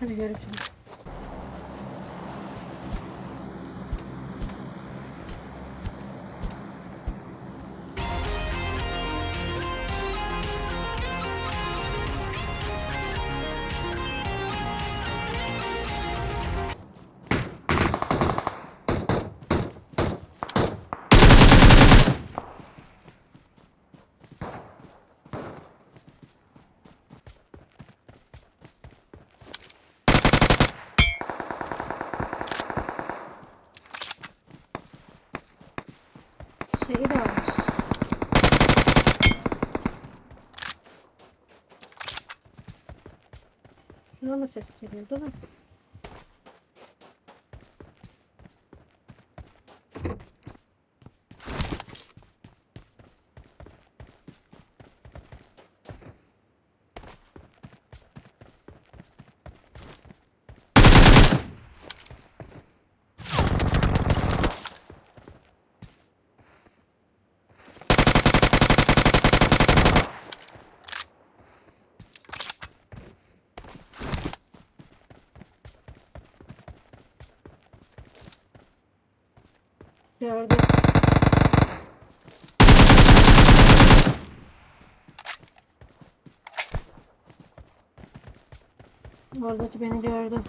Hadi görüşürüz. Şeyi de almış. Şuna da ses geliyor değil mi? Gördüm. Oradaki beni gördü.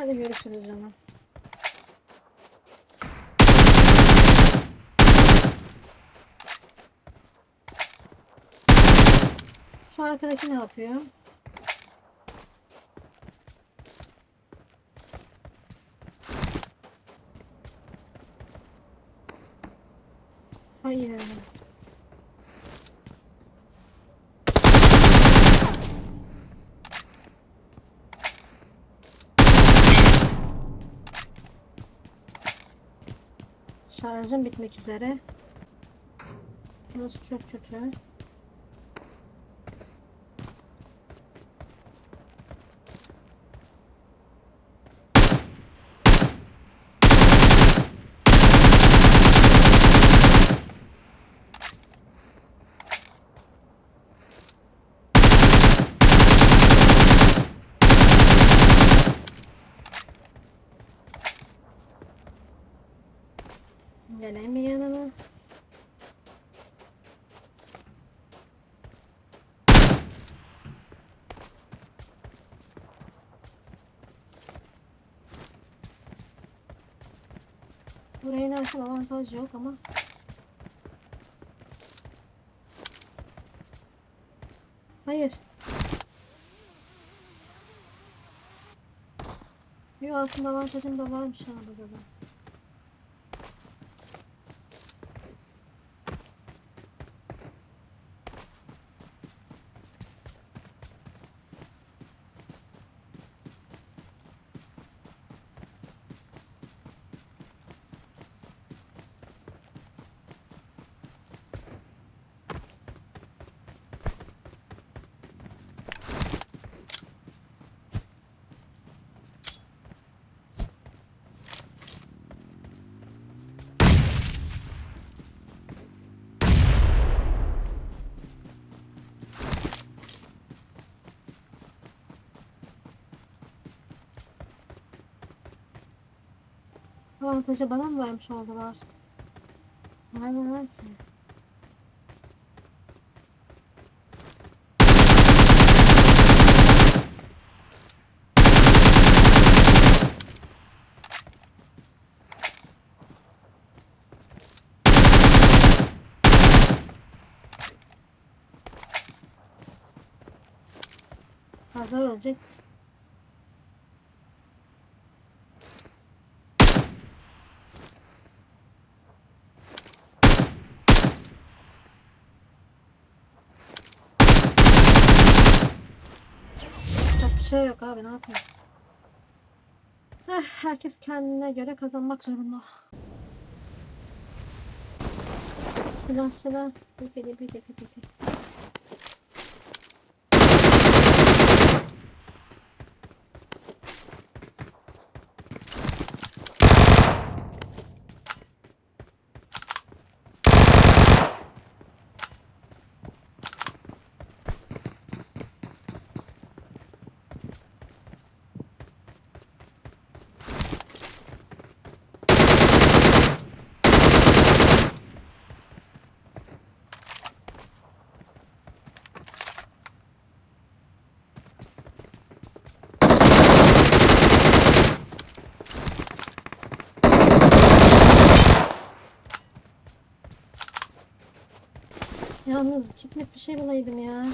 Hadi görüşürüz canım. Şu arkadaki ne yapıyor? Hayır. Şarjım bitmek üzere. Burası çok kötü. Geleyim mi yanına? Buraya inersem avantaj yok ama. Hayır. Yok aslında avantajım da varmış ha burada. Avantajı bana mı vermiş oldular? Vermemem ki. Kaza ölecek. Şey yok abi ne yapayım. Eh, herkes kendine göre kazanmak zorunda. Silah silah. Peki peki peki peki. Yalnız gitmek bir şey bulaydım ya.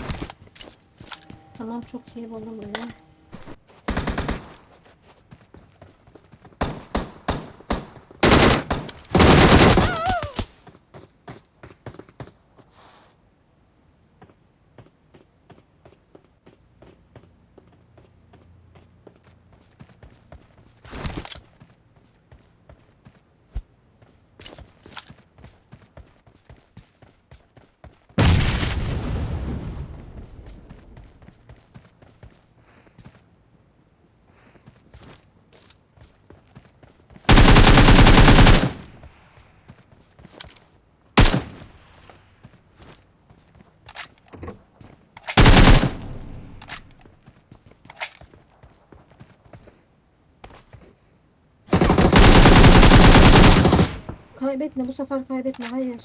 Tamam çok iyi buldum bunu. Kaybetme bu sefer kaybetme hayır.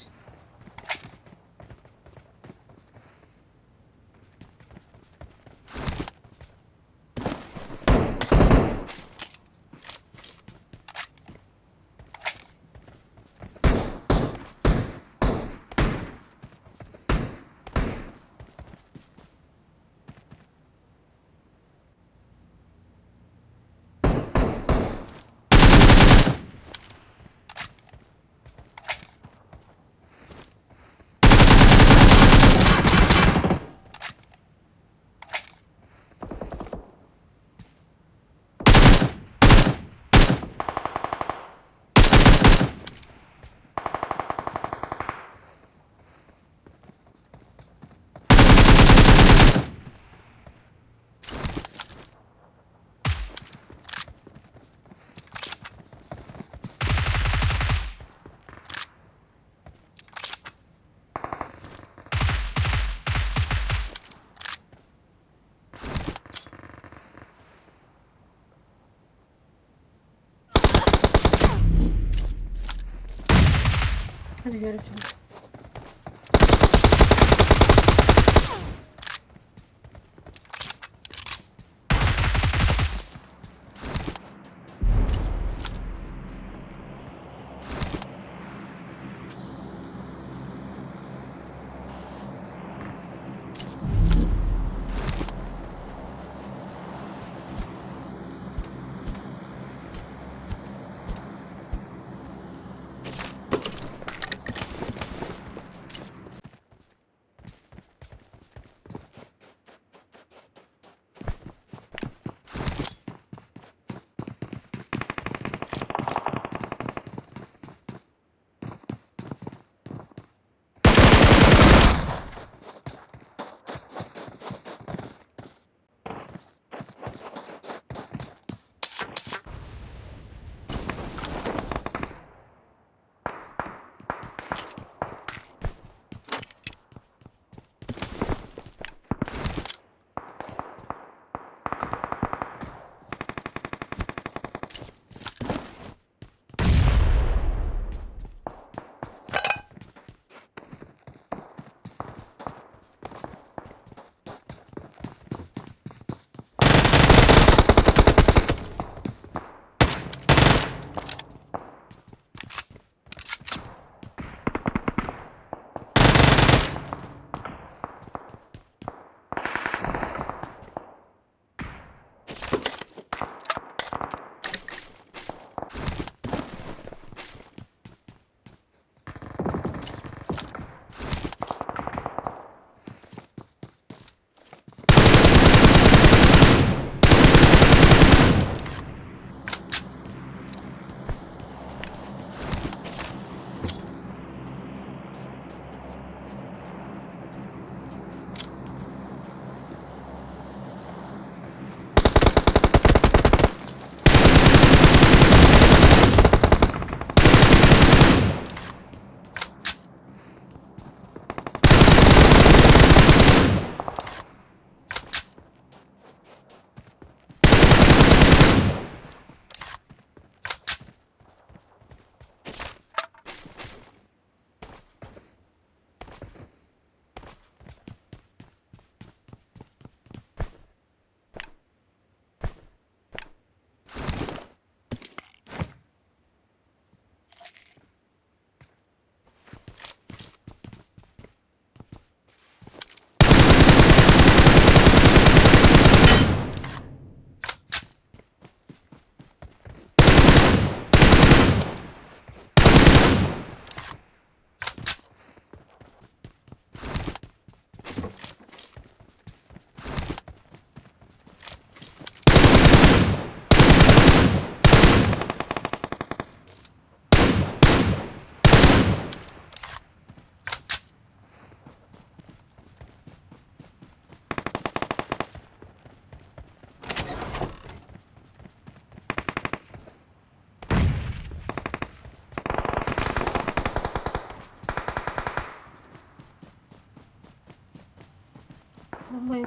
Hadi görüşürüz.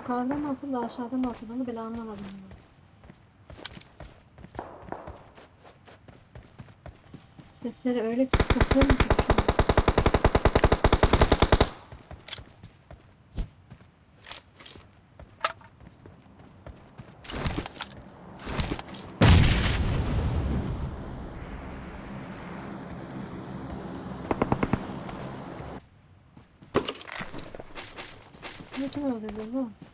Yukarıda mı atıldı aşağıda mı atıldı onu bile anlamadım. ben. Sesleri öyle kasıyor mu ki? Ne kim öldürdü bu?